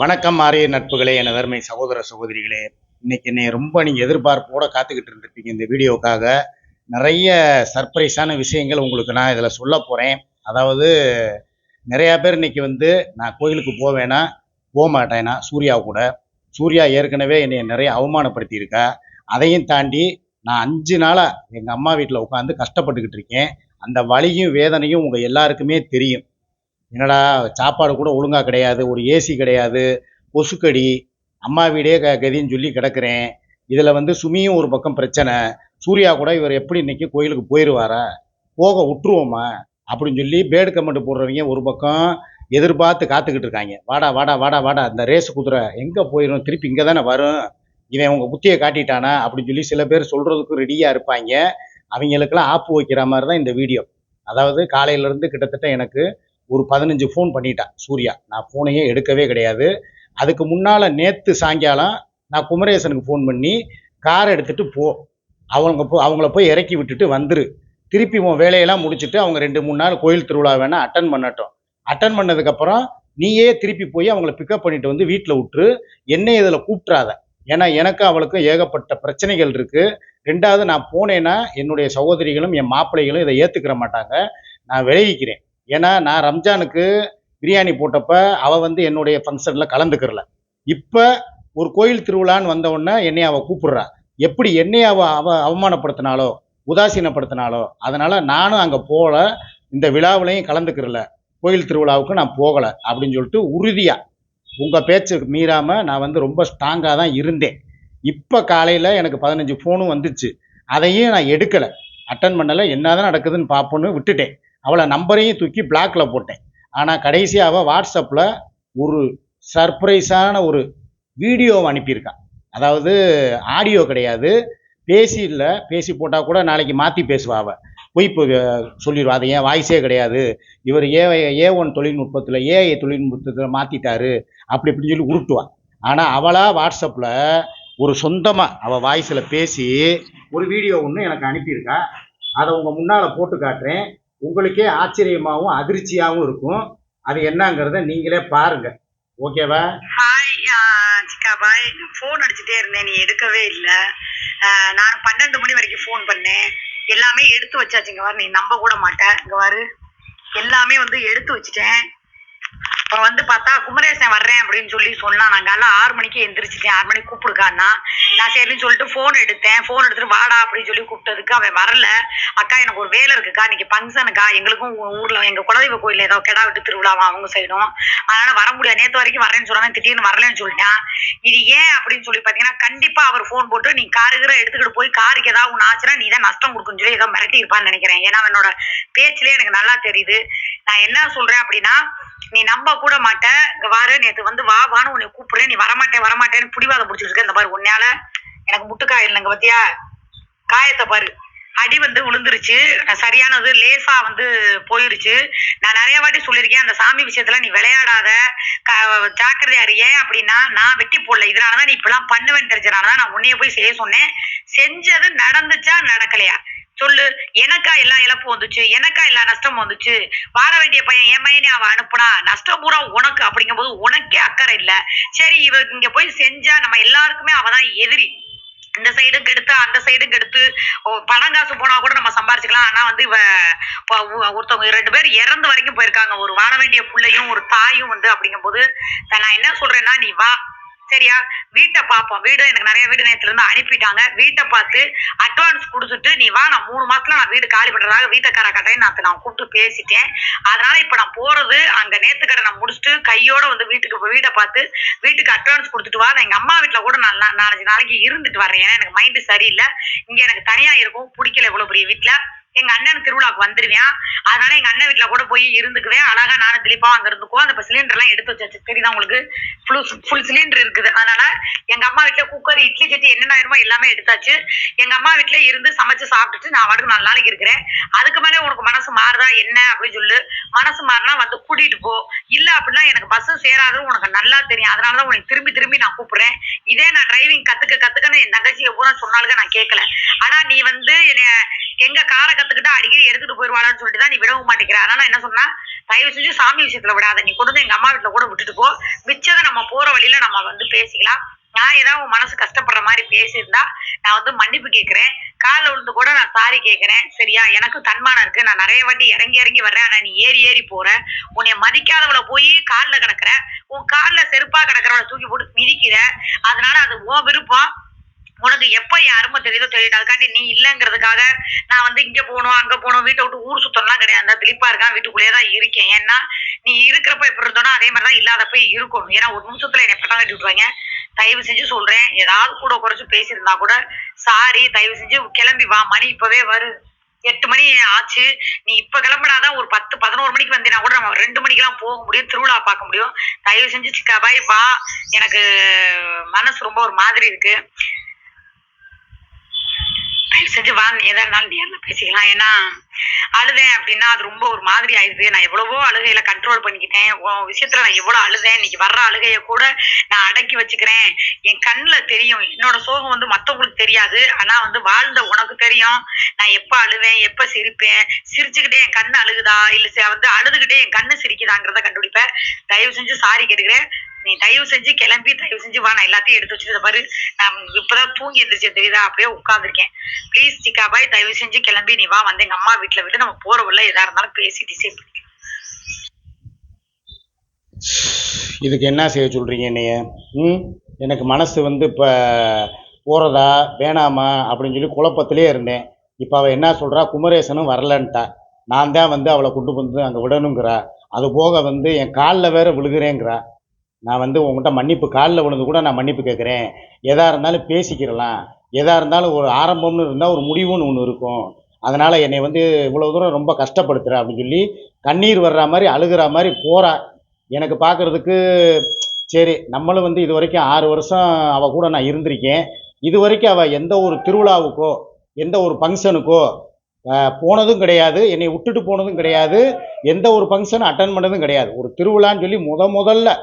வணக்கம் ஆரிய நட்புகளே என அருமை சகோதர சகோதரிகளே. இன்னைக்கு என்னை ரொம்ப நீங்கள் எதிர்பார்ப்போட காத்துக்கிட்டு இருந்திருப்பீங்க இந்த வீடியோக்காக. நிறைய சர்ப்ரைஸான விஷயங்கள் உங்களுக்கு நான் இதில் சொல்ல போகிறேன் அதாவது நிறையா பேர் இன்னைக்கு வந்து நான் கோயிலுக்கு போவேனா? போக மாட்டேனா சூர்யா கூட. சூர்யா ஏற்கனவே என்னை நிறைய அவமானப்படுத்தியிருக்கா. அதையும் தாண்டி நான் அஞ்சு நாளாக எங்கள் அம்மா வீட்டில் உட்காந்து கஷ்டப்பட்டுக்கிட்டு இருக்கேன். அந்த வலியும் வேதனையும் உங்கள் எல்லாருக்குமே தெரியும். என்னடா சாப்பாடு கூட ஒழுங்காக கிடையாது ஒரு ஏசி கிடையாது கொசுக்கடி அம்மா வீடே க கதின்னு சொல்லி கிடக்கிறேன். இதில் வந்து சுமியும் ஒரு பக்கம் பிரச்சனை. சூர்யா கூட இவர் எப்படி இன்னைக்கு கோயிலுக்கு போயிடுவாரா போக விட்டுருவோமா? அப்படின்னு சொல்லி பேடு கமெண்ட் போடுறவங்க ஒரு பக்கம் எதிர்பார்த்து காத்துக்கிட்டு இருக்காங்க. வாடா வாடா வாடா வாடா இந்த ரேஸ் குதிரை எங்கே போயிடும் திருப்பி இங்கே தானே வரும்? இவன் உங்கள் புத்தியை காட்டிட்டானா? அப்படின்னு சொல்லி சில பேர் சொல்கிறதுக்கு ரெடியாக இருப்பாங்க. அவங்களுக்கெல்லாம் ஆப்பு வைக்கிற மாதிரி தான் இந்த வீடியோ அதாவது காலையிலேருந்து கிட்டத்தட்ட எனக்கு ஒரு பதினஞ்சு ஃபோன் பண்ணிட்டான் சூர்யா. நான் ஃபோனையே எடுக்கவே கிடையாது. அதுக்கு முன்னால் நேற்று சாயங்காலம் நான் குமரேசனுக்கு ஃபோன் பண்ணி கார் எடுத்துகிட்டு போ. அவங்க போ அவங்கள போய் இறக்கி விட்டுட்டு வந்துரு. திருப்பி உன் வேலையெல்லாம் முடிச்சுட்டு அவங்க ரெண்டு மூணு நாள் கோயில் திருவிழா வேணால் அட்டன் பண்ணட்டும். அட்டன் பண்ணதுக்கப்புறம் நீயே திருப்பி போய் அவங்கள பிக்கப் பண்ணிட்டு வந்து வீட்டில் விட்டுரு. என்னை இதில் கூப்பிட்றாத. ஏன்னா எனக்கும் அவளுக்கும் ஏகப்பட்ட பிரச்சனைகள் இருக்குது ரெண்டாவது நான் போனேன்னா என்னுடைய சகோதரிகளும் என் மாப்பிள்ளைகளும் இதை ஏற்றுக்கிற மாட்டாங்க. நான் விளைவிக்கிறேன் ஏன்னா நான் ரம்ஜானுக்கு பிரியாணி போட்டப்ப அவள் வந்து என்னுடைய ஃபங்க்ஷனில் கலந்துக்கிறல. இப்போ ஒரு கோயில் திருவிழான்னு வந்தவுடனே உடனே என்னை அவள் கூப்பிடுறா. எப்படி என்னை அவ அவ அவமானப்படுத்தினாலோ உதாசீனப்படுத்தினாலோ அதனால நானும் அங்கே போகல இந்த விழாவிலையும் கலந்துக்கிறல. கோயில் திருவிழாவுக்கு நான் போகலை அப்படின்னு சொல்லிட்டு உறுதியாக உங்கள் பேச்சு மீறாமல் நான் வந்து ரொம்ப ஸ்ட்ராங்காக தான் இருந்தேன். இப்போ காலையில் எனக்கு பதினஞ்சு ஃபோனும் வந்துச்சு. அதையும் நான் எடுக்கலை. அட்டன் பண்ணலை. என்னதான் நடக்குதுன்னு பார்ப்போன்னு விட்டுட்டேன். அவளை நம்பரையும் தூக்கி பிளாக்ல போட்டேன். ஆனால் கடைசியாக அவள் வாட்ஸ்அப்பில் ஒரு சர்ப்ரைஸான ஒரு வீடியோவை அனுப்பியிருக்கான் அதாவது ஆடியோ கிடையாது. பேசி இல்லை. பேசி போட்டால் கூட நாளைக்கு மாற்றி பேசுவா அவள் பொய் சொல்லிடுவா அது ஏன் வாய்ஸே கிடையாது. இவர் ஏ ஏ ஒன் தொழில்நுட்பத்தில் ஏஐ தொழில்நுட்பத்தில் மாற்றிட்டாரு அப்படி இப்படின்னு சொல்லி உருட்டுவா. ஆனால் அவளாக வாட்ஸ்அப்பில் ஒரு சொந்தமாக அவள் வாய்ஸில் பேசி ஒரு வீடியோ ஒன்று எனக்கு அனுப்பியிருக்கா. அதை உங்கள் முன்னால் போட்டு காட்டுறேன். உங்களுக்கே ஆச்சரியமாகவும் அதிர்ச்சியாகவும் இருக்கும். அது என்னங்கிறத நீங்களே பாருங்க. ஓகேவா? ஹாய் சிக்கா பாய் ஃபோன் அடிச்சுட்டே இருந்தேன் நீ எடுக்கவே இல்லை. நான் பன்னெண்டு மணி வரைக்கும் ஃபோன் பண்ணேன். எல்லாமே எடுத்து வச்சாச்சு இங்கே வர நீ நம்ப கூட மாட்டேன் இங்கே வரு எல்லாமே வந்து எடுத்து வச்சுட்டேன். அப்புறம் வந்து பார்த்தா குமரேசன் வர்றேன் அப்படின்னு சொல்லி சொன்னான். நான் காலைல ஆறு மணிக்கு எந்திரிச்சிட்டேன். ஆறு மணிக்கு கூப்பிடுக்கான்னா நான் சரின்னு சொல்லிட்டு ஃபோன் எடுத்தேன். ஃபோன் எடுத்துட்டு வாடா அப்படின்னு சொல்லி கூப்பிட்டதுக்கு அவன் வரல. அக்கா எனக்கு ஒரு வேலை இருக்குக்கா. இன்னைக்கு ஃபங்க்ஷனுக்கா எங்களுக்கும் ஊரில் எங்கள் குலதெய்வ கோயில் ஏதோ கிடா விட்டு திருவிழாவா அவங்க சைடும். அதனால வர முடியாது. நேற்று வரைக்கும் வரேன்னு சொன்னாங்க திடீர்னு வரலன்னு சொல்லிட்டான். இது ஏன் அப்படின்னு சொல்லி பார்த்தீங்கன்னா கண்டிப்பாக அவர் ஃபோன் போட்டு நீ காருகிற எடுத்துக்கிட்டு போய் காருக்கு ஏதாவது ஒன்று ஆச்சுன்னா நீ தான் நஷ்டம் கொடுக்குன்னு சொல்லி ஏதோ மிரட்டி இருப்பான்னு நினைக்கிறேன். ஏன்னா அவனோட பேச்சிலே எனக்கு நல்லா தெரியுது. நான் என்ன சொல்றேன் அப்படின்னா நீ நம்ப கூட மாட்ட. இங்க வாரு நேத்து வந்து வா வான்னு உன்னை கூப்பிடுறேன். நீ வரமாட்டேன் வரமாட்டேன்னு பிடிவாதம் பிடிச்சிட்டு இருக்க. இந்த பாரு உன்னால எனக்கு முட்டுக்காய் இல்லைங்க பத்தியா? காயத்தை பாரு. அடி வந்து விழுந்துருச்சு நான் சரியானது லேசா வந்து போயிருச்சு. நான் நிறைய வாட்டி சொல்லியிருக்கேன் அந்த சாமி விஷயத்துல நீ விளையாடாத. க- ஜாக்கிரதையா ஏன் அப்படின்னா நான் வெட்டி போடல. இதனாலதான் நீ இப்பெல்லாம் பண்ணுவேன்னு தெரிஞ்சனாலதான் நான் உன்னைய போய் செய்ய சொன்னேன். செஞ்சது நடந்துச்சா நடக்கலையா? சொல்லு எனக்கா எல்லா இழப்பும் வந்துச்சு எனக்கா எல்லா நஷ்டமும் வந்துச்சு. வாழ வேண்டிய பையன் என் பையனே அவன் அனுப்புனா நஷ்டம் பூரா உனக்கு அப்படிங்கும்போது உனக்கே அக்கறை இல்லை. சரி இவ இங்க போய் செஞ்சா நம்ம எல்லாருக்குமே அவதான் எதிரி. இந்த சைடும் கெடுத்து அந்த சைடும் கெடுத்து ஓ, பணம் காசு போனா கூட நம்ம சம்பாரிச்சுக்கலாம். ஆனா வந்து இவ ஒருத்தவங்க ரெண்டு பேர் இறந்து வரைக்கும் போயிருக்காங்க. ஒரு வாழ வேண்டிய பிள்ளையும் ஒரு தாயும் வந்து அப்படிங்கும்போது நான் என்ன சொல்றேன்னா நீ வா. சரியா? வீட்டை பார்ப்போம். வீடு எனக்கு நிறைய வீடு நேரத்துல இருந்து அனுப்பிட்டாங்க. வீட்டை பார்த்து அட்வான்ஸ் கொடுத்துட்டு நீ வா நான் மூணு மாசத்துல நான் வீடு காலி பண்றதாக வீட்டுக்கார கட்டையும் நான் நான் கூப்பிட்டு பேசிட்டேன். அதனால இப்ப நான் போறது அங்க நேத்து கடை நான் முடிச்சுட்டு கையோட வந்து வீட்டுக்கு வீட்டை பார்த்து வீட்டுக்கு அட்வான்ஸ் கொடுத்துட்டு வா. எங்க அம்மா வீட்டுல கூட நான் நாலஞ்சு நாளைக்கு இருந்துட்டு வரேன் ஏன்னா எனக்கு மைண்டு சரியில்லை. இங்க எனக்கு தனியா இருக்கும் பிடிக்கல இவ்வளவு பெரிய வீட்டுல. எங்க அண்ணன் திருவிழாக்கு வந்துருவேன். அதனால எங்க அண்ணன் வீட்டுல கூட போய் இருந்துக்குவேன். அழகா நானும் திலீப்பாவும் அங்க இருந்துக்குவோம். அந்த சிலிண்டர் எல்லாம் எடுத்து வச்சாச்சு. தெரியுதா உங்களுக்கு? ஃபுல் ஃபுல் சிலிண்டர் இருக்குது. அதனால எங்க அம்மா வீட்டுல குக்கர் இட்லி சட்டி என்னென்ன வேணுமோ எல்லாமே எடுத்தாச்சு. எங்க அம்மா வீட்டுல இருந்து சமைச்சு சாப்பிட்டுட்டு நான் வாட்டுக்கு நாலு நாளைக்கு இருக்கிறேன். அதுக்கு மேலே உனக்கு மனசு மாறுதா என்ன அப்படின்னு சொல்லு. மனசு மாறினா வந்து கூட்டிட்டு போ. இல்ல அப்படின்னா எனக்கு பஸ் சேராதுன்னு உனக்கு நல்லா தெரியும். அதனாலதான் உனக்கு திரும்பி திரும்பி நான் கூப்பிடுறேன். இதே நான் டிரைவிங் கத்துக்க கத்துக்கன்னு என் தங்கச்சி பூரா சொன்னாலுங்க நான் கேட்கல. ஆனா நீ வந்து என்னைய எங்க காரை கத்துக்கிட்டா அடிக்கடி எடுத்துட்டு போயிருவாளான்னு சொல்லிட்டு தான் நீ விடவும் மாட்டேங்கிற. அதனால என்ன சொன்னா தயவு செஞ்சு சாமி விஷயத்துல விடாத. நீ கொண்டு வந்து எங்க அம்மா வீட்டுல கூட விட்டுட்டு போ. மிச்சதை நம்ம போற வழியில நம்ம வந்து பேசிக்கலாம். நான் ஏதாவது உன் மனசு கஷ்டப்படுற மாதிரி பேசியிருந்தா நான் வந்து மன்னிப்பு கேட்கிறேன். காலில் விழுந்து கூட நான் சாரி கேட்கிறேன். சரியா? எனக்கு தன்மானம் இருக்கு. நான் நிறைய வாட்டி இறங்கி இறங்கி வர்றேன். ஆனா நீ ஏறி ஏறி போற. உன்னை மதிக்காதவள போய் காலில் கிடக்குற. உன் காலில் செருப்பா கிடக்குறவளை தூக்கி போட்டு மிதிக்கிற. அதனால அது உன் விருப்பம். உனக்கு எப்போ என் அருமை தெரியுதோ தெரியுது. அதுக்காண்டி நீ இல்லைங்கிறதுக்காக நான் வந்து இங்கே போகணும் அங்கே போகணும் வீட்டை விட்டு ஊர் சுத்தம்லாம் கிடையாது. அந்த திலீப்பா இருக்கான் வீட்டுக்குள்ளேயே தான் இருக்கேன். ஏன்னா நீ இருக்கிறப்ப எப்படி இருந்தோனோ அதே மாதிரி தான் இல்லாதப்ப இருக்கணும். ஏன்னா ஒரு நிமிஷத்துல என்னை பட்டம் கட்டி விட்டுருவாங்க? தயவு செஞ்சு சொல்றேன். ஏதாவது கூட குறைச்சி பேசியிருந்தா கூட சாரி தயவு செஞ்சு கிளம்பி வா. மணி இப்பவே வரு. எட்டு மணி ஆச்சு. நீ இப்ப கிளம்புனாதான் ஒரு பத்து பதினோரு மணிக்கு வந்தீங்கன்னா கூட நம்ம ரெண்டு மணிக்கெல்லாம் போக முடியும் திருவிழா பார்க்க முடியும். தயவு செஞ்சு சிக்கா பாய் வா. எனக்கு மனசு ரொம்ப ஒரு மாதிரி இருக்கு. தயவு செஞ்சு வாங்க. எதா இருந்தாலும் நேர்ல பேசிக்கலாம். ஏன்னா அழுதேன் அப்படின்னா அது ரொம்ப ஒரு மாதிரி ஆயிடுது. நான் எவ்வளவோ அழுகையில கண்ட்ரோல் பண்ணிக்கிட்டேன். உன் விஷயத்துல நான் எவ்வளவு அழுதேன். இன்னைக்கு வர்ற அழுகைய கூட நான் அடக்கி வச்சுக்கிறேன். என் கண்ணுல தெரியும். என்னோட சோகம் வந்து மத்தவங்களுக்கு தெரியாது. ஆனா வந்து வாழ்ந்த உனக்கு தெரியும். நான் எப்ப அழுவேன் எப்ப சிரிப்பேன்? சிரிச்சுக்கிட்டே என் கண்ணு அழுகுதா? இல்ல வந்து அழுதுகிட்டே என் கண்ணு சிரிக்குதாங்கிறத கண்டுபிடிப்பேன். தயவு செஞ்சு சாரி கேட்டுக்கிறேன். நீ தயவு செஞ்சு கிளம்பி தயவு செஞ்சு வா. நான் எல்லாத்தையும் எடுத்து வச்சுட்டு பாரு. நான் இப்பதான் தூங்கி எந்திரிச்சு தெரியுதா? அப்படியே உட்காந்துருக்கேன் ப்ளீஸ் சிக்கா பாய் தயவு செஞ்சு கிளம்பி நீ வா. வந்து எங்க அம்மா வீட்டுல விட்டு நம்ம போற உள்ள எதா இருந்தாலும் பேசி டிசைட் பண்ணிக்கலாம் இதுக்கு என்ன செய்ய சொல்கிறீங்க என்னைய? ம்? எனக்கு மனசு வந்து இப்போ போகிறதா வேணாமா? அப்படின்னு சொல்லி குழப்பத்திலே இருந்தேன். இப்போ அவள் என்ன சொல்கிறா குமரேசனும் வரலன்ட்டா. நான் தான் வந்து அவளை கொண்டு வந்து அங்கே விடணுங்கிறா. அது போக வந்து என் காலில் வேற விழுகிறேங்கிறா. நான் வந்து உங்கள்கிட்ட மன்னிப்பு காலில் விழுந்து கூட நான் மன்னிப்பு கேட்குறேன். எதாக இருந்தாலும் பேசிக்கிறலாம். எதாக இருந்தாலும் ஒரு ஆரம்பம்னு இருந்தால் ஒரு முடிவுன்னு ஒன்று இருக்கும். அதனால் என்னை வந்து இவ்வளோ தூரம் ரொம்ப கஷ்டப்படுத்துகிற அப்படின்னு சொல்லி கண்ணீர் வர்ற மாதிரி அழுகிற மாதிரி போகிறா எனக்கு பார்க்குறதுக்கு சரி நம்மளும் வந்து இது வரைக்கும் ஆறு வருஷம் அவள் கூட நான் இருந்திருக்கேன். இது வரைக்கும் அவள் எந்த ஒரு திருவிழாவுக்கோ எந்த ஒரு ஃபங்க்ஷனுக்கோ போனதும் கிடையாது. என்னை விட்டுட்டு போனதும் கிடையாது. எந்த ஒரு ஃபங்க்ஷனும் அட்டன் பண்ணதும் கிடையாது. ஒரு திருவிழான்னு சொல்லி முத முதல்ல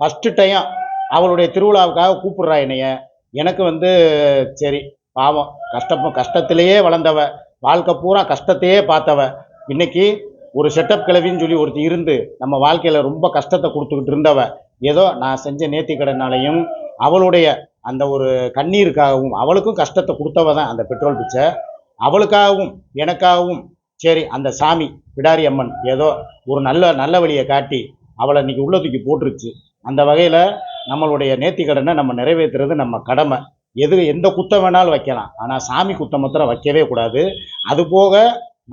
ஃபஸ்ட்டு டைம் அவளுடைய திருவிழாவுக்காக கூப்பிட்றா என்னைய. எனக்கு வந்து சரி பாவம் கஷ்டம் கஷ்டத்திலேயே வளர்ந்தவ வாழ்க்கை பூரா கஷ்டத்தையே பார்த்தவ இன்னைக்கு ஒரு செட்டப் கிளவின்னு சொல்லி ஒருத்தி இருந்து நம்ம வாழ்க்கையில் ரொம்ப கஷ்டத்தை கொடுத்துக்கிட்டு இருந்தவ ஏதோ நான் செஞ்ச நேர்த்திக்கடனாலையும் அவளுடைய அந்த ஒரு கண்ணீருக்காகவும் அவளுக்கும் கஷ்டத்தை கொடுத்தவ தான் அந்த பெட்ரோல் பிச்சை. அவளுக்காகவும் எனக்காகவும் சரி அந்த சாமி பிடாரி அம்மன் ஏதோ ஒரு நல்ல நல்ல வழியை காட்டி அவளை இன்னைக்கு உள்ள தூக்கி போட்டுருச்சு. அந்த வகையில் நம்மளுடைய நேர்த்தி கடனை நம்ம நிறைவேற்றுறது நம்ம கடமை. எது எந்த குத்தம் வேணாலும் வைக்கலாம். ஆனால் சாமி குத்தம் மாத்திரம் வைக்கவே கூடாது. அது போக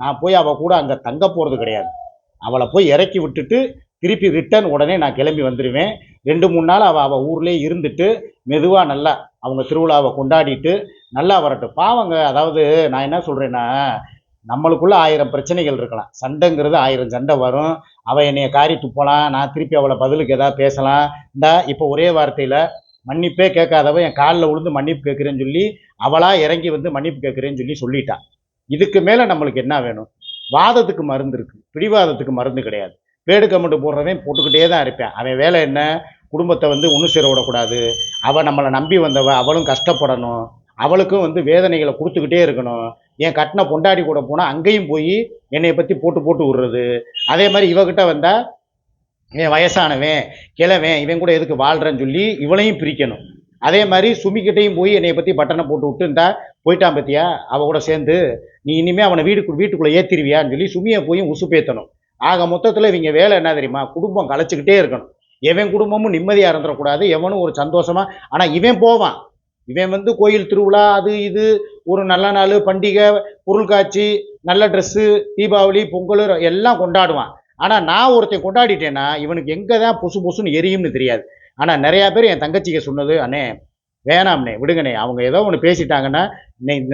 நான் போய் அவள் கூட அங்கே தங்க போகிறது கிடையாது. அவளை போய் இறக்கி விட்டுட்டு திருப்பி ரிட்டர்ன் உடனே நான் கிளம்பி வந்துடுவேன் ரெண்டு மூணு நாள் அவள் அவள் ஊர்லேயே இருந்துட்டு மெதுவாக நல்லா அவங்க திருவிழாவை கொண்டாடிட்டு நல்லா வரட்டும். பாவங்க அதாவது நான் என்ன சொல்கிறேன்னா நம்மளுக்குள்ள ஆயிரம் பிரச்சனைகள் இருக்கலாம். சண்டைங்கிறது ஆயிரம் சண்டை வரும். அவள் என்னைய காரி துப்பலாம் நான் திருப்பி அவளை பதிலுக்கு ஏதாவது பேசலாம். இந்தா இப்போ ஒரே வார்த்தையில் மன்னிப்பே கேட்காதவ என் காலில் விழுந்து மன்னிப்பு கேட்குறேன்னு சொல்லி அவளாக இறங்கி வந்து மன்னிப்பு கேட்குறேன்னு சொல்லி சொல்லிட்டான் இதுக்கு மேலே நம்மளுக்கு என்ன வேணும்? வாதத்துக்கு மருந்து இருக்குது பிடிவாதத்துக்கு மருந்து கிடையாது. பேடு கமெண்ட் போடுறவன் போட்டுக்கிட்டே தான் இருப்பேன். அவன் வேலை என்ன? குடும்பத்தை வந்து ஒன்று சேர விடக்கூடாது. அவள் நம்மளை நம்பி வந்தவ அவளும் கஷ்டப்படணும். அவளுக்கும் வந்து வேதனைகளை கொடுத்துக்கிட்டே இருக்கணும். என் கட்டின பொண்டாடி கூட போனால் அங்கேயும் போய் என்னை பற்றி போட்டு போட்டு விடுறது. அதே மாதிரி இவகிட்ட வந்தால் என் வயசானவன் கிழவன் இவன் கூட எதுக்கு வாழ்கிறேன்னு சொல்லி இவளையும் பிரிக்கணும். அதே மாதிரி சுமிக்கிட்டையும் போய் என்னை பற்றி பட்டனை போட்டு விட்டு இந்தா போயிட்டான் பத்தியா? அவ கூட சேர்ந்து நீ இனிமேல் அவனை வீட்டுக்கு வீட்டுக்குள்ளே ஏற்றிடுவியான்னு சொல்லி சுமியை போய் உசுப்பேற்றணும் ஆக மொத்தத்தில் இவங்க வேலை என்ன தெரியுமா? குடும்பம் கலைச்சிக்கிட்டே இருக்கணும். எவன் குடும்பமும் நிம்மதியாக இருந்துடக்கூடாது எவனும் ஒரு சந்தோஷமா ஆனால் இவன் போவான். இவன் வந்து கோயில் திருவிழா அது இது ஒரு நல்ல நாள் பண்டிகை பொருள்காட்சி நல்ல ட்ரெஸ்ஸு தீபாவளி பொங்கல் எல்லாம் கொண்டாடுவான். ஆனால் நான் ஒருத்தன் கொண்டாடிட்டேன்னா இவனுக்கு எங்கே தான் பொசு பொசுன்னு எரியும்னு தெரியாது. ஆனால் நிறையா பேர் என் தங்கச்சிக்கு சொன்னது அண்ணே வேணாம்ண்ணே விடுங்கண்ணே அவங்க ஏதோ ஒன்று பேசிட்டாங்கன்னா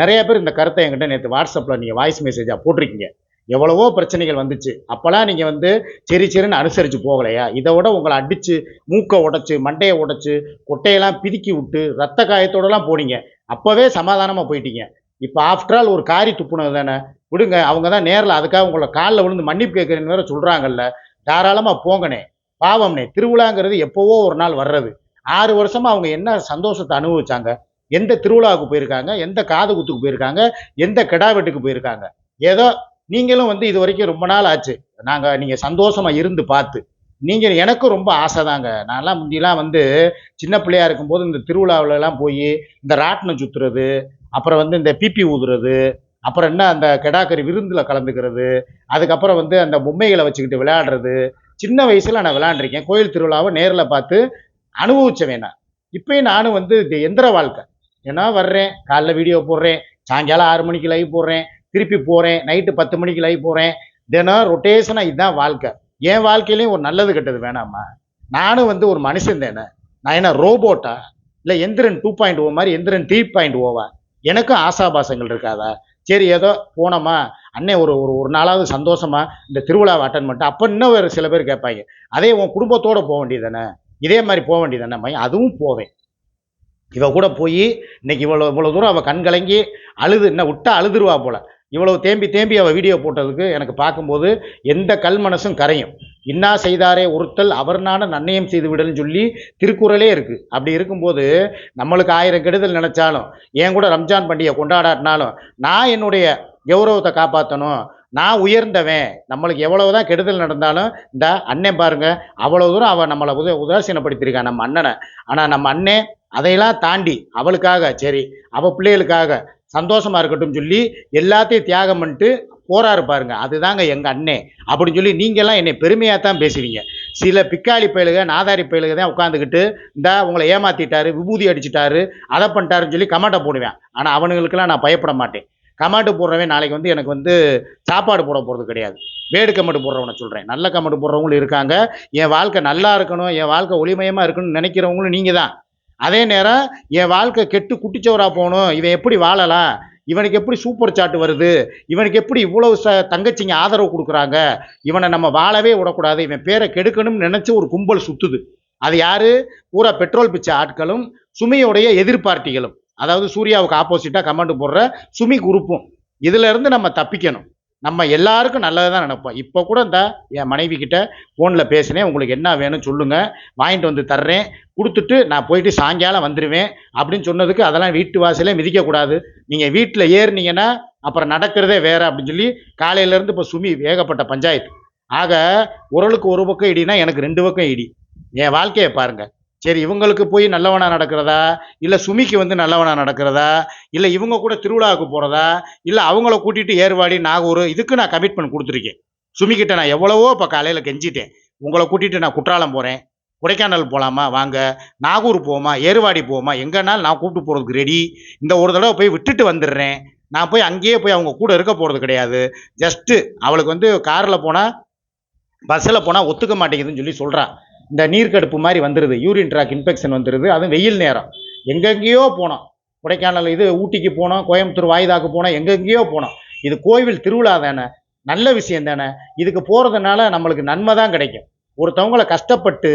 நிறையா பேர் இந்த கருத்தை என்கிட்ட நேற்று வாட்ஸ்அப்பில் நீங்கள் வாய்ஸ் மெசேஜாக போட்டிருக்கீங்க. எவ்வளவோ பிரச்சனைகள் வந்துச்சு. அப்போல்லாம் நீங்கள் வந்து சரி சரின்னு அனுசரித்து போகலையா? இதை விட உங்களை அடித்து மூக்கை உடச்சி மண்டையை உடச்சி கொட்டையெல்லாம் பிதுக்கி விட்டு ரத்த காயத்தோடலாம் போனீங்க. அப்போவே சமாதானமாக போயிட்டீங்க. இப்போ ஆஃப்டர் ஆல் ஒரு காரி துப்புனது தானே? விடுங்க அவங்க தான் நேரில் அதுக்காக உங்களை காலில் விழுந்து மன்னிப்பு கேட்குறேன்னு வேற சொல்கிறாங்கல்ல தாராளமாக போங்கண்ணே. பாவம்னே திருவிழாங்கிறது எப்போவோ ஒரு நாள் வர்றது. ஆறு வருஷமாக அவங்க என்ன சந்தோஷத்தை அனுபவிச்சாங்க? எந்த திருவிழாவுக்கு போயிருக்காங்க? எந்த காது குத்துக்கு போயிருக்காங்க? எந்த கிடா வெட்டுக்கு போயிருக்காங்க? ஏதோ நீங்களும் வந்து இது வரைக்கும் ரொம்ப நாள் ஆச்சு. நாங்கள் நீங்கள் சந்தோஷமாக இருந்து பார்த்து. நீங்கள் எனக்கும் ரொம்ப ஆசை தாங்க. நான்லாம் முந்திலாம் வந்து சின்ன பிள்ளையா இருக்கும்போது இந்த திருவிழாவுலலாம் போய் இந்த ராட்டினம் சுற்றுறது அப்புறம் வந்து இந்த பிபி ஊதுறது அப்புறம் என்ன அந்த கெடாக்கறி விருந்தில் கலந்துக்கிறது அதுக்கப்புறம் வந்து அந்த பொம்மைகளை வச்சுக்கிட்டு விளையாடுறது. சின்ன வயசில் நான் விளையாண்டுருக்கேன். கோயில் திருவிழாவை நேரில் பார்த்து அனுபவிச்சவேன் நான். இப்பயும் நானும் வந்து இது எந்திர வாழ்க்கை. ஏன்னா வர்றேன் காலைல வீடியோ போடுறேன் சாயங்காலம் ஆறு மணிக்கு லைவ் போடுறேன் திருப்பி போகிறேன் நைட்டு பத்து மணிக்கு லைவ் போகிறேன் தினம் ரொட்டேஷனாக இதுதான் வாழ்க்கை. என் வாழ்க்கையிலையும் ஒரு நல்லது கெட்டது வேணாமா? நானும் வந்து ஒரு மனுஷன் தானே. நான் என்ன ரோபோட்டா இல்லை எந்திரன் டூ பாயிண்ட் ஓ மாதிரி எந்திரன் த்ரீ பாயிண்ட் ஓவா? எனக்கும் ஆசாபாசங்கள் இருக்காதா? சரி ஏதோ போனோமா? அண்ணே ஒரு ஒரு ஒரு நாளாவது சந்தோஷமா? இந்த திருவிழாவை அட்டன் பண்ணிட்டு. அப்போ இன்னும் ஒரு சில பேர் கேட்பாங்க. அதே உன் குடும்பத்தோடு போக வேண்டியதானே இதே மாதிரி போக வேண்டியதானே மையம்? அதுவும் போவேன். இவ கூட போய் இன்னைக்கு இவ்வளோ இவ்வளோ தூரம் அவள் கண் கலங்கி அழுது என்ன விட்டா அழுதுருவா போல. இவ்வளவு தேம்பி தேம்பி அவள் வீடியோ போட்டதுக்கு எனக்கு பார்க்கும்போது எந்த கல் மனசும் கரையும். இன்னா செய்தாரே ஒருத்தல் அவர்னான நன்னயம் செய்து விடல்னு சொல்லி திருக்குறளே இருக்குது அப்படி இருக்கும்போது நம்மளுக்கு ஆயிரம் கெடுதல் நினச்சாலும் என் கூட ரம்ஜான் பண்டிகை கொண்டாடாட்டினாலும் நான் என்னுடைய கௌரவத்தை காப்பாற்றணும் நான் உயர்ந்தவன். நம்மளுக்கு எவ்வளவுதான் கெடுதல் நடந்தாலும் இந்த அண்ணன் பாருங்க. அவ்வளோ தூரம் அவன் நம்மளை உத உதாசீனப்படுத்தியிருக்கான் நம்ம அண்ணனை. ஆனால் நம்ம அண்ணன் அதையெல்லாம் தாண்டி அவளுக்காக சரி அவள் பிள்ளைகளுக்காக சந்தோஷமாக இருக்கட்டும் சொல்லி எல்லாத்தையும் தியாகம் பண்ணிட்டு போறாரு பாருங்க. அதுதாங்க எங்கள் அண்ணே. அப்படின்னு சொல்லி நீங்கள்லாம் என்னை பெருமையாக தான் பேசுவீங்க. சில பிக்காளி பயலுக நாதாரி பயலுக தான் உட்காந்துக்கிட்டு இந்த உங்களை ஏமாற்றிட்டாரு விபூதி அடிச்சிட்டாரு அதை பண்ணிட்டாருன்னு சொல்லி கமெண்ட்டை போடுவேன். ஆனால் அவனுங்களுக்கெல்லாம் நான் பயப்பட மாட்டேன். கமெண்ட் போடுறவன் நாளைக்கு வந்து எனக்கு வந்து சாப்பாடு போட போகிறது கிடையாது. வேடு கமெண்ட் போடுறவனை சொல்கிறேன் நல்ல கமெண்ட் போடுறவங்களும் இருக்காங்க. என் வாழ்க்கை நல்லா இருக்கணும் என் வாழ்க்கை ஒளிமயமாக இருக்கணும்னு நினைக்கிறவங்களும் நீங்கள் தான் அதே நேரம் என் வாழ்க்கை கெட்டு குட்டிச்சவராக போகணும். இவன் எப்படி வாழலாம் இவனுக்கு எப்படி சூப்பர் சாட் வருது? இவனுக்கு எப்படி இவ்வளவு ச தங்கச்சிங்க ஆதரவு கொடுக்குறாங்க? இவனை நம்ம வாழவே விடக்கூடாது. இவன் பேரை கெடுக்கணும்னு நினச்சி ஒரு கும்பல் சுற்றுது அது யார்? பூரா பெட்ரோல் பிச்சை ஆட்களும் சுமியோடைய எதிர்பார்ட்டிகளும். அதாவது சூர்யாவுக்கு ஆப்போசிட்டாக கமெண்ட் போடுற சுமி குரூப்பும் இதிலிருந்து நம்ம தப்பிக்கணும். நம்ம எல்லாருக்கும் நல்லது தான் நினைப்போம். இப்போ கூட இந்த என் மனைவி கிட்ட ஃபோனில் பேசினேன். உங்களுக்கு என்ன வேணும் சொல்லுங்கள் வாங்கிட்டு வந்து தர்றேன். கொடுத்துட்டு நான் போயிட்டு சாயங்காலம் வந்துடுவேன் அப்படின்னு சொன்னதுக்கு அதெல்லாம் வீட்டு வாசலே மிதிக்கக்கூடாது நீங்கள் வீட்டில் ஏறினீங்கன்னா அப்புறம் நடக்கிறதே வேறு அப்படின்னு சொல்லி காலையிலேருந்து இப்போ சுமி ஏகப்பட்ட பஞ்சாயத்து. ஆக உரலுக்கு ஒரு பக்கம் இடினா எனக்கு ரெண்டு பக்கம் இடி. என் வாழ்க்கையை பாருங்கள் சரி இவங்களுக்கு போய் நல்லவனா நடக்கிறதா? இல்லை சுமிக்கு வந்து நல்லவனா நடக்கிறதா? இல்லை இவங்க கூட திருவிழாவுக்கு போகிறதா இல்லை அவங்கள கூட்டிகிட்டு ஏர்வாடி நாகூர் இதுக்கு நான் கமிட்மெண்ட் கொடுத்துருக்கேன். சுமிக்கிட்ட நான் எவ்வளவோ இப்போ காலையில் கெஞ்சிட்டேன். உங்களை கூட்டிகிட்டு நான் குற்றாலம் போகிறேன் கொடைக்கானல் போகலாமா வாங்க. நாகூர் போவோமா? ஏர்வாடி போவோமா? எங்கேனாலும் நான் கூப்பிட்டு போகிறதுக்கு ரெடி இந்த ஒரு தடவை போய் விட்டுட்டு வந்துடுறேன். நான் போய் அங்கேயே போய் அவங்க கூட இருக்க போகிறது கிடையாது. ஜஸ்ட்டு அவளுக்கு வந்து காரில் போனால் பஸ்ஸில் போனால் ஒத்துக்க மாட்டேங்குதுன்னு சொல்லி சொல்கிறான் இந்த நீர்க்கடுப்பு மாதிரி வந்துடுது யூரின் ட்ராக் இன்ஃபெக்ஷன் வந்துடுது அதுவும் வெயில் நேரம். எங்கெங்கேயோ போனோம். கொடைக்கானல் இது ஊட்டிக்கு போனோம். கோயம்புத்தூர் வாய்தாக்கு போனோம். எங்கெங்கேயோ போனோம். இது கோவில் திருவிழா தானே. நல்ல விஷயம் தானே. இதுக்கு போகிறதுனால நம்மளுக்கு நன்மை தான் கிடைக்கும். ஒருத்தவங்கள கஷ்டப்பட்டு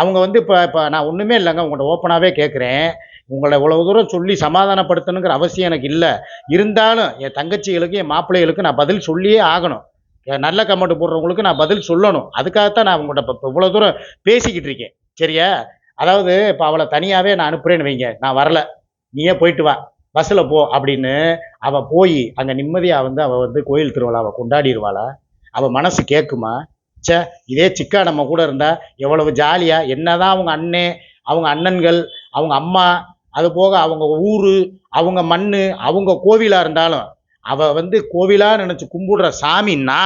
அவங்க வந்து இப்போ இப்போ நான் ஒன்றுமே இல்லைங்க. உங்கள்கிட்ட ஓப்பனாகவே கேட்குறேன். உங்களை இவ்வளவு தூரம் சொல்லி சமாதானப்படுத்தணுங்கிற அவசியம் எனக்கு இல்லை. இருந்தாலும் என் தங்கச்சிகளுக்கு என் மாப்பிள்ளைகளுக்கு நான் பதில் சொல்லியே ஆகணும். நல்ல கமெண்ட் போடுறவங்களுக்கு நான் பதில் சொல்லணும். அதுக்காகத்தான் நான் உங்கள்கிட்ட இப்போ இவ்வளோ தூரம் பேசிக்கிட்டு இருக்கேன். சரியா? அதாவது இப்போ அவளை தனியாகவே நான் அனுப்புகிறேன்னு வைங்க. நான் வரல. நீயே போயிட்டு வா. பஸ்ஸில் போ அப்படின்னு அவள் போய் அங்கே நிம்மதியாக வந்து அவள் வந்து கோயில் திருவிழாவை கொண்டாடிடுவாளா? அவள் மனசு கேட்குமா ச்சே இதே சிக்கா நம்ம கூட இருந்தால் எவ்வளவு ஜாலியாக என்னதான் அவங்க அண்ணே அவங்க அண்ணன்கள் அவங்க அம்மா அது போக அவங்க ஊர் அவங்க மண் அவங்க கோவிலாக இருந்தாலும் அவள் வந்து கோவிலாக நினச்சி கும்பிடுற சாமின்னா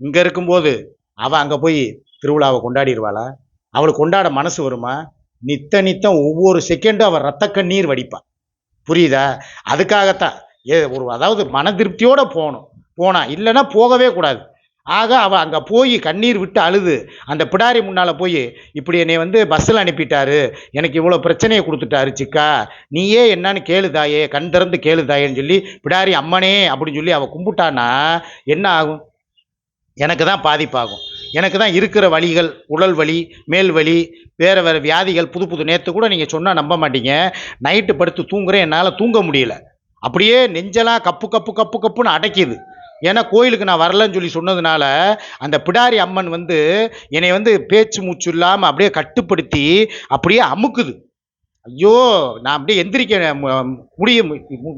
இங்கே இருக்கும்போது அவள் அங்கே போய் திருவிழாவை கொண்டாடிடுவாளா? அவளுக்கு கொண்டாட மனசு வருமா? நித்த நித்தம் ஒவ்வொரு செகண்டும் அவள் ரத்த கண்ணீர் வடிப்பாள் புரியுதா? அதுக்காகத்தான். ஏ ஒரு அதாவது மன திருப்தியோடு போகணும். போனா இல்லைன்னா போகவே கூடாது. ஆக அவள் அங்கே போய் கண்ணீர் விட்டு அழுது. அந்த பிடாரி முன்னால் போய் இப்படி என்னை வந்து பஸ்ஸில் அனுப்பிட்டாரு. எனக்கு இவ்வளோ பிரச்சனையை கொடுத்துட்டாரு சிக்கா. நீயே என்னன்னு கேளுதாயே கண் திறந்து கேளுதாயேன்னு சொல்லி பிடாரி அம்மனே அப்படின்னு சொல்லி அவள் கும்பிட்டான்னா என்ன ஆகும்? எனக்கு தான் பாதிப்பாகும். எனக்கு தான் இருக்கிற வழிகள் உடல் வலி மேல் வலி வேறு வேறு வியாதிகள் புது புது. நேற்று கூட நீங்கள் சொன்னால் நம்ப மாட்டீங்க. நைட்டு படுத்து தூங்குறேன் என்னால் தூங்க முடியல. அப்படியே நெஞ்செல்லாம் கப்பு கப்பு கப்பு கப்புன்னு அடைக்கிது. ஏன்னா கோயிலுக்கு நான் வரலன்னு சொல்லி சொன்னதுனால அந்த பிடாரி அம்மன் வந்து என்னை வந்து பேச்சு மூச்சு இல்லாமல் அப்படியே கட்டுப்படுத்தி அப்படியே அமுக்குது. ஐயோ நான் அப்படியே எந்திரிக்க மு- முடிய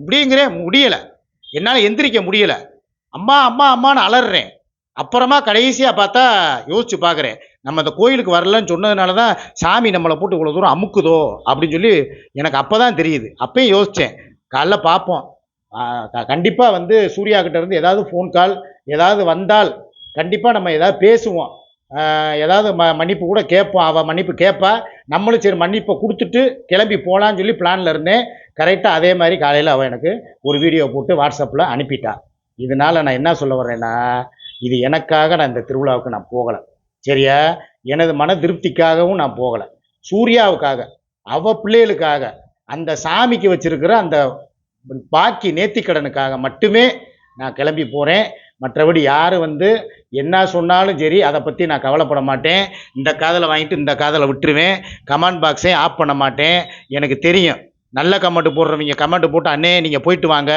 முடியுங்கிறேன் முடியலை. என்னால் எந்திரிக்க முடியலை. அம்மா அம்மா அம்மான்னு அலறுறேன் அப்புறமா கடைசியாக பார்த்தா யோசிச்சு பார்க்குறேன் நம்ம அந்த கோயிலுக்கு வரலன்னு சொன்னதுனால தான் சாமி நம்மளை போட்டு இவ்வளோ தூரம் அமுக்குதோ அப்படின்னு சொல்லி எனக்கு அப்போ தான் தெரியுது. அப்பயும் யோசித்தேன் காலைல பார்ப்போம் கண்டிப்பாக வந்து சூர்யா கிட்ட இருந்து ஏதாவது ஃபோன் கால் ஏதாவது வந்தால் கண்டிப்பாக நம்ம ஏதாவது பேசுவோம். ஏதாவது ம மன்னிப்பு கூட கேட்போம். அவள் மன்னிப்பு கேட்பா நம்மளும் சரி மன்னிப்பை கொடுத்துட்டு கிளம்பி போகலான்னு சொல்லி பிளானில் இருந்தேன். கரெக்டாக அதே மாதிரி காலையில் அவள் எனக்கு ஒரு வீடியோ போட்டு வாட்ஸ்அப்பில் அனுப்பிட்டா. இதனால் நான் என்ன சொல்ல வர்றேன்னா இது எனக்காக நான் இந்த திருவிழாவுக்கு நான் போகலை. சரியா? எனது மன திருப்திக்காகவும் நான் போகலை. சூர்யாவுக்காக அவ பிள்ளைகளுக்காக அந்த சாமிக்கு வச்சிருக்கிற அந்த பாக்கி நேர்த்திக்கடனுக்காக மட்டுமே நான் கிளம்பி போகிறேன் மற்றபடி யார் வந்து என்ன சொன்னாலும் சரி அதை பற்றி நான் கவலைப்பட மாட்டேன். இந்த காதலை வாங்கிட்டு இந்த காதலை விட்டுருவேன். கமெண்ட் பாக்ஸே ஆஃப் பண்ண மாட்டேன். எனக்கு தெரியும். நல்ல கமெண்ட் போடுறவங்க கமெண்ட் போட்டு அண்ணே நீங்கள் போயிட்டு வாங்க.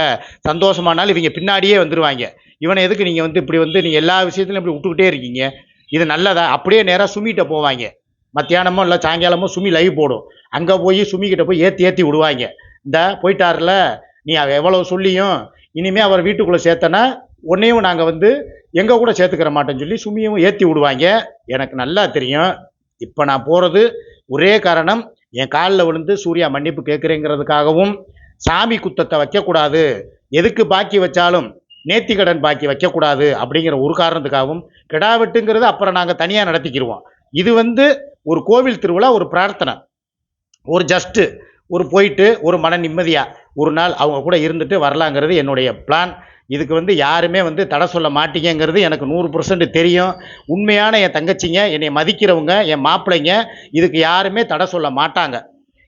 சந்தோஷமானாலும் இவங்க பின்னாடியே வந்துடுவாங்க இவனை எதுக்கு நீங்கள் வந்து இப்படி வந்து நீங்கள் எல்லா விஷயத்துலையும் இப்படி விட்டுக்கிட்டே இருக்கீங்க? இது நல்லதா? அப்படியே நேராக சுமிகிட்ட போவாங்க. மத்தியானமோ இல்லை சாயங்காலமோ சுமி லைவ் போடும். அங்கே போய் சுமிக்கிட்ட போய் ஏற்றி ஏற்றி விடுவாங்க. இந்த போயிட்டார்ல. நீ அவ எவ்வளவு சொல்லியும் இனிமே அவர் வீட்டுக்குள்ளே சேர்த்தனா உன்னையும் நாங்கள் வந்து எங்கள் கூட சேர்த்துக்கிற மாட்டோம்னு சொல்லி சுமியும் ஏற்றி விடுவாங்க. எனக்கு நல்லா தெரியும். இப்போ நான் போகிறது ஒரே காரணம் என் காலில் விழுந்து சூர்யா மன்னிப்பு கேட்குறேங்கிறதுக்காகவும் சாமி குத்தத்தை வைக்கக்கூடாது. எதுக்கு பாக்கி வச்சாலும் நேர்த்திக்கடன் பாக்கி வைக்கக்கூடாது அப்படிங்கிற ஒரு காரணத்துக்காகவும் கிடா வெட்டுங்கிறது அப்புறம் நாங்கள் தனியாக நடத்திக்கிடுவோம் இது வந்து ஒரு கோவில் திருவிழா ஒரு பிரார்த்தனை. ஒரு ஜஸ்ட்டு ஒரு போயிட்டு ஒரு மன நிம்மதியாக ஒரு நாள் அவங்க கூட இருந்துட்டு வரலாங்கிறது என்னுடைய பிளான் இதுக்கு வந்து யாருமே வந்து தடை சொல்ல மாட்டீங்கிறது எனக்கு நூறு பர்சன்ட் தெரியும். உண்மையான என் தங்கச்சிங்க என்னை மதிக்கிறவங்க என் மாப்பிள்ளைங்க இதுக்கு யாருமே தடை சொல்ல மாட்டாங்க.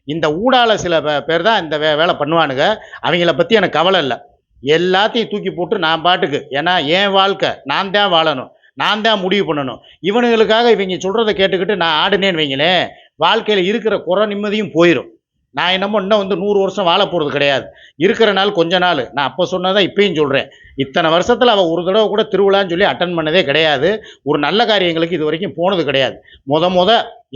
இந்த ஊடால சில பேர் தான் இந்த வே வேலை பண்ணுவானுங்க. அவங்கள பற்றி எனக்கு கவலை இல்லை. எல்லாத்தையும் தூக்கி போட்டு நான் பாட்டுக்கு ஏன்னா என் வாழ்க்கை நான் தான் வாழணும் நான் தான் முடிவு பண்ணணும். இவனுங்களுக்காக இவங்க சொல்கிறத கேட்டுக்கிட்டு நான் ஆடுனேன்னு வைங்களேன் வாழ்க்கையில் இருக்கிற குறை நிம்மதியும் போயிடும் நான் என்னமோ இன்னும் வந்து நூறு வருஷம் வாழ போகிறது கிடையாது. இருக்கிற நாள் கொஞ்ச நாள். நான் அப்போ சொன்னதான் இப்பயும் சொல்கிறேன் இத்தனை வருஷத்தில் அவள் ஒரு தடவை கூட திருவிழான்னு சொல்லி அட்டன் பண்ணதே கிடையாது. ஒரு நல்ல காரியங்களுக்கு இது வரைக்கும் போனது கிடையாது. முத முத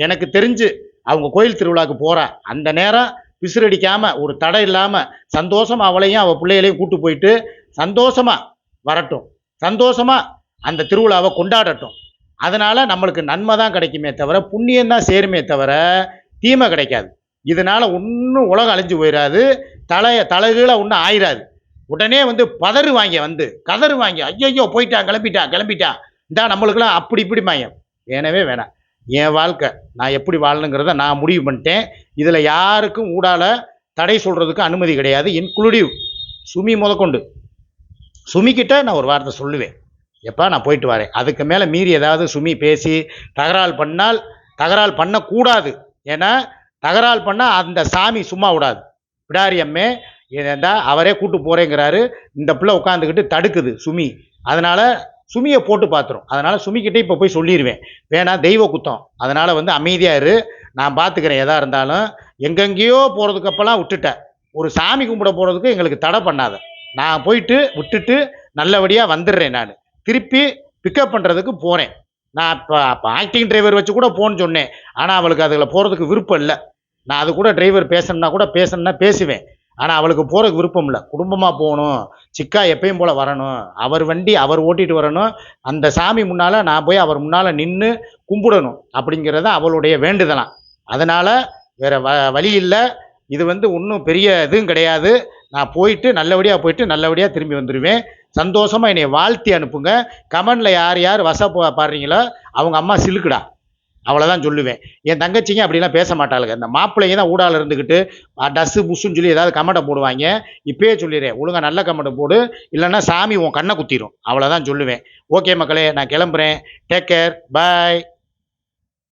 எனக்கு தெரிஞ்சு அவங்க கோயில் திருவிழாவுக்கு போகிறா அந்த நேரம் விசிறடிக்காமல் ஒரு தடை இல்லாமல் சந்தோஷமாக அவளையும் அவள் பிள்ளைகளையும் கூட்டு போயிட்டு சந்தோஷமாக வரட்டும். சந்தோஷமாக அந்த திருவிழாவை கொண்டாடட்டும். அதனால் நம்மளுக்கு நன்மை தான் கிடைக்குமே தவிர புண்ணியம் தான் சேருமே தவிர தீமை கிடைக்காது. இதனால் ஒன்றும் உலகம் அழிஞ்சு போயிடாது தலைய தலைகீழ ஒன்றும் ஆயிராது. உடனே வந்து பதறு வாங்க வந்து கதறு வாங்க. ஐயோ போயிட்டான் கிளம்பிட்டான் கிளம்பிட்டான் இந்தா நம்மளுக்கெல்லாம் அப்படி இப்படி மாயம் வேணவே வேணாம். என் வாழ்க்கை நான் எப்படி வாழணுங்கிறத நான் முடிவு பண்ணிட்டேன். இதில் யாருக்கும் ஊடால தடை சொல்கிறதுக்கு அனுமதி கிடையாது. இன்க்ளூடிவ் சுமி முதற்கொண்டு சுமிக்கிட்ட நான் ஒரு வார்த்தை சொல்லுவேன். எப்பா நான் போயிட்டு வரேன். அதுக்கு மேலே மீறி ஏதாவது சுமி பேசி தகராறு பண்ணால் தகராறு பண்ணக்கூடாது. ஏன்னா தகராறு பண்ணால் அந்த சாமி சும்மா விடாது. விடாரி அம்மே ஏன்டா அவரே கூட்டு போகிறேங்கிறாரு இந்த பிள்ளை உட்காந்துக்கிட்டு தடுக்குது சுமி. அதனால் சுமியை போட்டு பார்த்துரும் அதனால் சுமிக்கிட்டே இப்போ போய் சொல்லிடுவேன் வேணா தெய்வ குத்தம். அதனால் வந்து அமைதியாக இரு. நான் பார்த்துக்கிறேன் எதாக இருந்தாலும். எங்கெங்கேயோ போகிறதுக்கு அப்போல்லாம் விட்டுட்டேன் ஒரு சாமி கும்பிட போகிறதுக்கு எங்களுக்கு தடை பண்ணாத. நான் போயிட்டு விட்டுட்டு நல்லபடியாக வந்துடுறேன் நான். திருப்பி பிக்கப் பண்ணுறதுக்கு போகிறேன் நான் இப்போ அப்போ ஆக்டிங் டிரைவர் வச்சு கூட போன்னு சொன்னேன். ஆனால் அவளுக்கு அதில் போகிறதுக்கு விருப்பம் இல்லை. நான் அது கூட டிரைவர் பேசணும்னா கூட பேசணும்னா பேசுவேன். ஆனால் அவளுக்கு போகிறதுக்கு விருப்பம் இல்லை. குடும்பமாக போகணும். சிக்கா எப்பயும் போல் வரணும். அவர் வண்டி அவர் ஓட்டிட்டு வரணும். அந்த சாமி முன்னால் நான் போய் அவர் முன்னால் நின்று கும்பிடணும். அப்படிங்கிறது அவளுடைய வேண்டுதலாம் அதனால் வேறு வ வழி இல்லை. இது வந்து ஒன்றும் பெரிய இதுவும் கிடையாது. நான் போயிட்டு நல்லபடியாக போயிட்டு நல்லபடியாக திரும்பி வந்துடுவேன் சந்தோஷமாக என்னை வாழ்த்தி அனுப்புங்க. கமெண்டில் யார் யார் வச பாடுறீங்களோ அவங்க அம்மா சிலுக்குடா. அவ்வளோதான் சொல்லுவேன். என் தங்கச்சிங்க அப்படிலாம் பேச மாட்டாளுங்க. இந்த மாப்பிள்ளைங்க தான் ஊடால இருந்துக்கிட்டு டஸ்ஸு புஷ்ஷுன்னு சொல்லி ஏதாவது கமெண்ட்டை போடுவாங்க. இப்பயே சொல்லிடுறேன். ஒழுங்காக நல்ல கமெண்ட்டை போடு. இல்லைன்னா சாமி உன் கண்ணை குத்திரும். அவ்வளோதான் சொல்லுவேன். ஓகே மக்களே நான் கிளம்புறேன். Take care bye